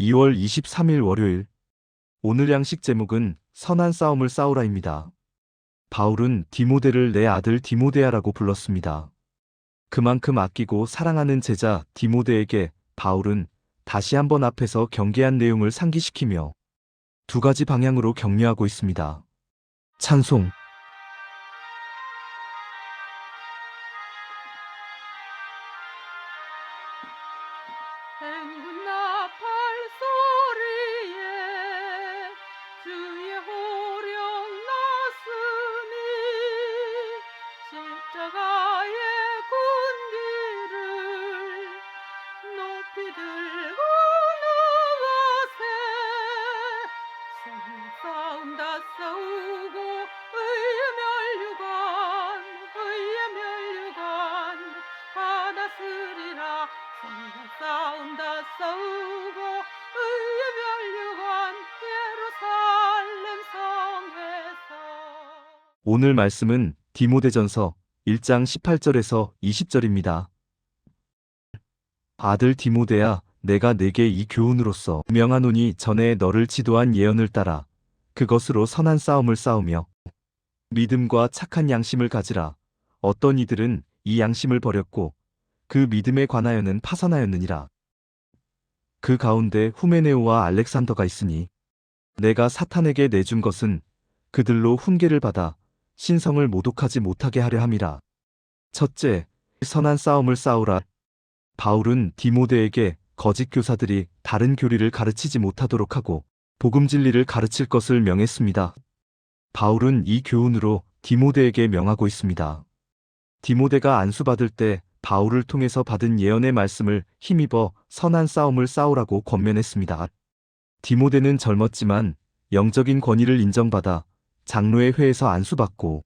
2월 23일 월요일. 오늘 양식 제목은 선한 싸움을 싸우라입니다. 바울은 디모데를 내 아들 디모데야라고 불렀습니다. 그만큼 아끼고 사랑하는 제자 디모데에게 바울은 다시 한번 앞에서 경계한 내용을 상기시키며 두 가지 방향으로 격려하고 있습니다. 찬송 행군 나팔 오늘 말씀은 디모데전서 1장 18절에서 20절입니다. 아들 디모데야, 내가 내게 이 교훈으로서 명하노니 전에 너를 지도한 예언을 따라 그것으로 선한 싸움을 싸우며 믿음과 착한 양심을 가지라. 어떤 이들은 이 양심을 버렸고 그 믿음에 관하여는 파산하였느니라. 그 가운데 후메네오와 알렉산더가 있으니 내가 사탄에게 내준 것은 그들로 훈계를 받아 신성을 모독하지 못하게 하려 함이라. 첫째, 선한 싸움을 싸우라. 바울은 디모데에게 거짓 교사들이 다른 교리를 가르치지 못하도록 하고 복음 진리를 가르칠 것을 명했습니다. 바울은 이 교훈으로 디모데에게 명하고 있습니다. 디모데가 안수받을 때 바울을 통해서 받은 예언의 말씀을 힘입어 선한 싸움을 싸우라고 권면했습니다. 디모데는 젊었지만 영적인 권위를 인정받아 장로의 회에서 안수받고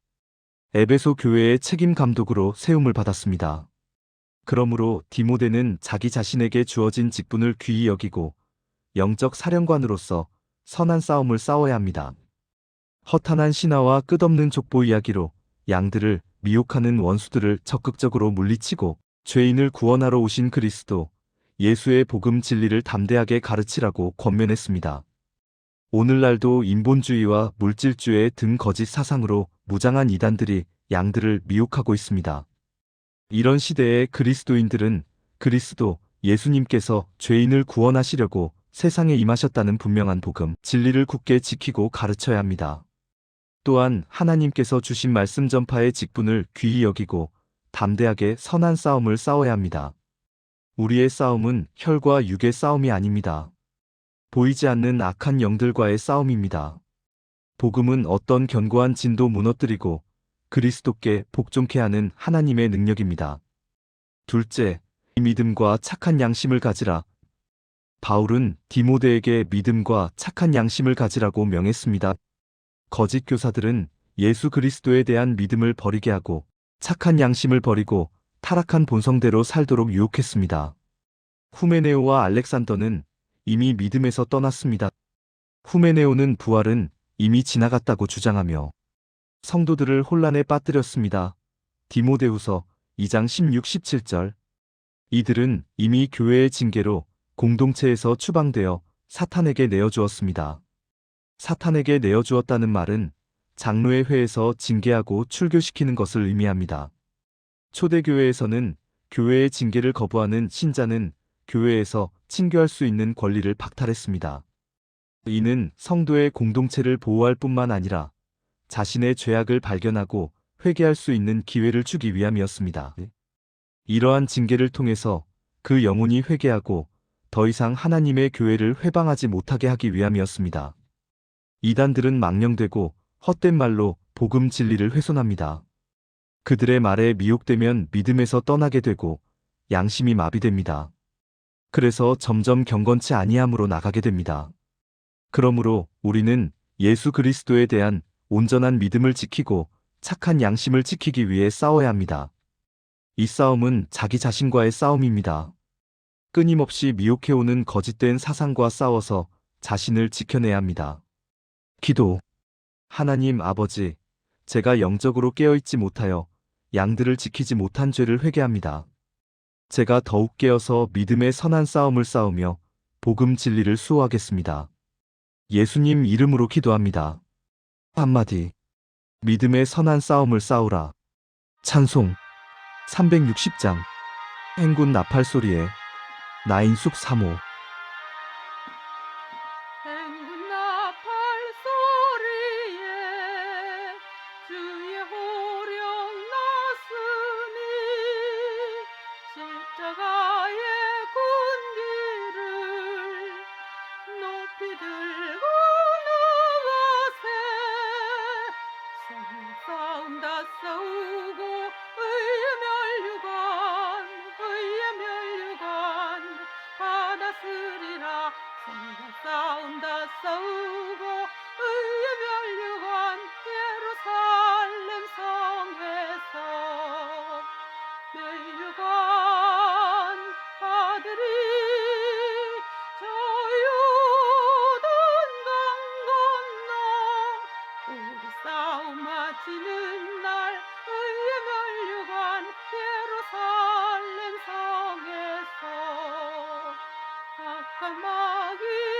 에베소 교회의 책임 감독으로 세움을 받았습니다. 그러므로 디모데는 자기 자신에게 주어진 직분을 귀히 여기고 영적 사령관으로서 선한 싸움을 싸워야 합니다. 허탄한 신화와 끝없는 족보 이야기로 양들을 미혹하는 원수들을 적극적으로 물리치고 죄인을 구원하러 오신 그리스도 예수의 복음 진리를 담대하게 가르치라고 권면했습니다. 오늘날도 인본주의와 물질주의 등 거짓 사상으로 무장한 이단들이 양들을 미혹하고 있습니다. 이런 시대에 그리스도인들은 그리스도 예수님께서 죄인을 구원하시려고 세상에 임하셨다는 분명한 복음, 진리를 굳게 지키고 가르쳐야 합니다. 또한 하나님께서 주신 말씀 전파의 직분을 귀히 여기고 담대하게 선한 싸움을 싸워야 합니다. 우리의 싸움은 혈과 육의 싸움이 아닙니다. 보이지 않는 악한 영들과의 싸움입니다. 복음은 어떤 견고한 진도 무너뜨리고 그리스도께 복종케 하는 하나님의 능력입니다. 둘째, 이 믿음과 착한 양심을 가지라. 바울은 디모데에게 믿음과 착한 양심을 가지라고 명했습니다. 거짓 교사들은 예수 그리스도에 대한 믿음을 버리게 하고 착한 양심을 버리고 타락한 본성대로 살도록 유혹했습니다. 후메네오와 알렉산더는 이미 믿음에서 떠났습니다. 후메네오는 부활은 이미 지나갔다고 주장하며 성도들을 혼란에 빠뜨렸습니다. 디모데후서 2장 16, 17절. 이들은 이미 교회의 징계로 공동체에서 추방되어 사탄에게 내어주었습니다. 사탄에게 내어주었다는 말은 장로의 회에서 징계하고 출교시키는 것을 의미합니다. 초대교회에서는 교회의 징계를 거부하는 신자는 교회에서 친교할 수 있는 권리를 박탈했습니다. 이는 성도의 공동체를 보호할 뿐만 아니라 자신의 죄악을 발견하고 회개할 수 있는 기회를 주기 위함이었습니다. 이러한 징계를 통해서 그 영혼이 회개하고 더 이상 하나님의 교회를 회방하지 못하게 하기 위함이었습니다. 이단들은 망령되고 헛된 말로 복음 진리를 훼손합니다. 그들의 말에 미혹되면 믿음에서 떠나게 되고 양심이 마비됩니다. 그래서 점점 경건치 아니함으로 나가게 됩니다. 그러므로 우리는 예수 그리스도에 대한 온전한 믿음을 지키고 착한 양심을 지키기 위해 싸워야 합니다. 이 싸움은 자기 자신과의 싸움입니다. 끊임없이 미혹해오는 거짓된 사상과 싸워서 자신을 지켜내야 합니다. 기도. 하나님 아버지, 제가 영적으로 깨어있지 못하여 양들을 지키지 못한 죄를 회개합니다. 제가 더욱 깨어서 믿음의 선한 싸움을 싸우며 복음 진리를 수호하겠습니다. 예수님 이름으로 기도합니다. 한마디. 믿음의 선한 싸움을 싸우라. 찬송 360장 행군 나팔 소리에 나인숙 3호 싸 싸움 마치는 날 의의 멸류관 예루살렘 성에서 악한 마귀